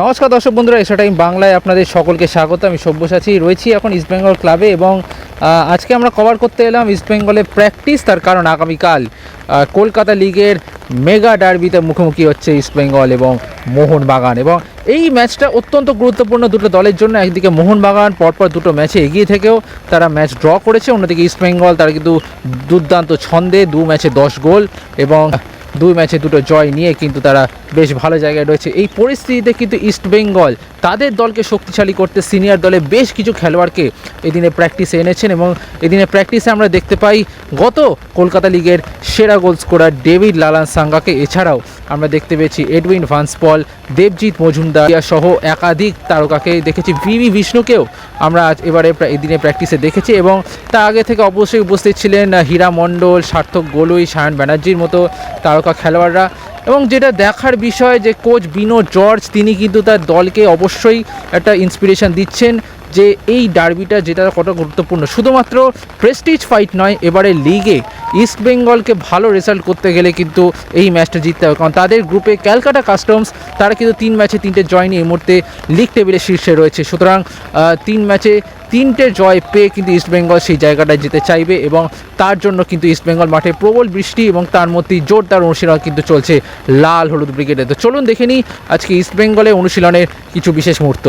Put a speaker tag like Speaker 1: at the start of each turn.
Speaker 1: নমস্কার দর্শক বন্ধুরা এসা টাইম বাংলায় আপনাদের সকলকে স্বাগত। আমি সব্যসাচী, রয়েছি এখন ইস্টবেঙ্গল ক্লাবে এবং আজকে আমরা কভার করতে এলাম ইস্টবেঙ্গলের প্র্যাকটিস তার কারণ আগামীকাল কলকাতা লিগের মেগা ডার্বিতে মুখোমুখি হচ্ছে ইস্টবেঙ্গল এবং মোহনবাগান। এবং এই ম্যাচটা অত্যন্ত গুরুত্বপূর্ণ দুটো দলের জন্য, একদিকে মোহনবাগান, পরপর দুটো ম্যাচে এগিয়ে থেকেও তারা ম্যাচ ড্র করেছে, অন্যদিকে ইস্টবেঙ্গল তারা কিন্তু দুর্দান্ত ছন্দে দু ম্যাচে দশ গোল এবং দুই ম্যাচে দুটো জয় নিয়ে কিন্তু তারা বেশ ভালো জায়গায় রয়েছে। এই পরিস্থিতিতে কিন্তু ইস্টবেঙ্গল তাদের দলকে শক্তিশালী করতে সিনিয়র দলে বেশ কিছু খেলোয়াড়কে এদিনে প্র্যাকটিসে এনেছেন এবং এদিনে প্র্যাকটিসে আমরা দেখতে পাই গত কলকাতা লিগের সেরা গোল স্কোরার ডেভিড লালান সাঙ্গাকে এছাড়াও আমরা দেখতে পেয়েছি এডউইন ভান্সপল, দেবজিৎ মজুমদার সহ একাধিক তারকাকে দেখেছি। ভিভি বিষ্ণুকেও আমরা আজ এবারে এই দিনে প্র্যাকটিসে দেখেছি এবং তা আগে থেকে অবশ্যই উপস্থিত ছিলেন হীরা মণ্ডল, সার্থক গোলুই, সায়ন ব্যানার্জির মতো তারকা খেলোয়াড়রা। এবং যেটা দেখার বিষয় যে কোচ বিনো জর্জ, তিনি কিন্তু তার দলকে অবশ্যই একটা ইন্সপিরেশন দিচ্ছেন যে এই ডার্বিটা যেটা কত গুরুত্বপূর্ণ। শুধুমাত্র প্রেস্টিজ ফাইট নয়, এবারে লিগে ইস্ট বেঙ্গলকে ভালো রেজাল্ট করতে গেলে কিন্তু এই ম্যাচটা জিততে হবে। কারণ তাদের গ্রুপে ক্যালকাটা কাস্টমস তারা কিন্তু তিন ম্যাচে তিনটে জয় নিয়ে এই মুহূর্তে লিগ টেবিলে শীর্ষে রয়েছে। সুতরাং তিন ম্যাচে তিনটে জয় পেয়ে কিন্তু ইস্টবেঙ্গল সেই জায়গাটায় যেতে চাইবে এবং তার জন্য কিন্তু ইস্টবেঙ্গল মাঠে প্রবল বৃষ্টি এবং তার মধ্যেই জোরদার অনুশীলন কিন্তু চলছে লাল হলুদ ব্রিগেডে। তো চলুন দেখে নিই আজকে ইস্টবেঙ্গলে অনুশীলনের কিছু বিশেষ মুহূর্ত।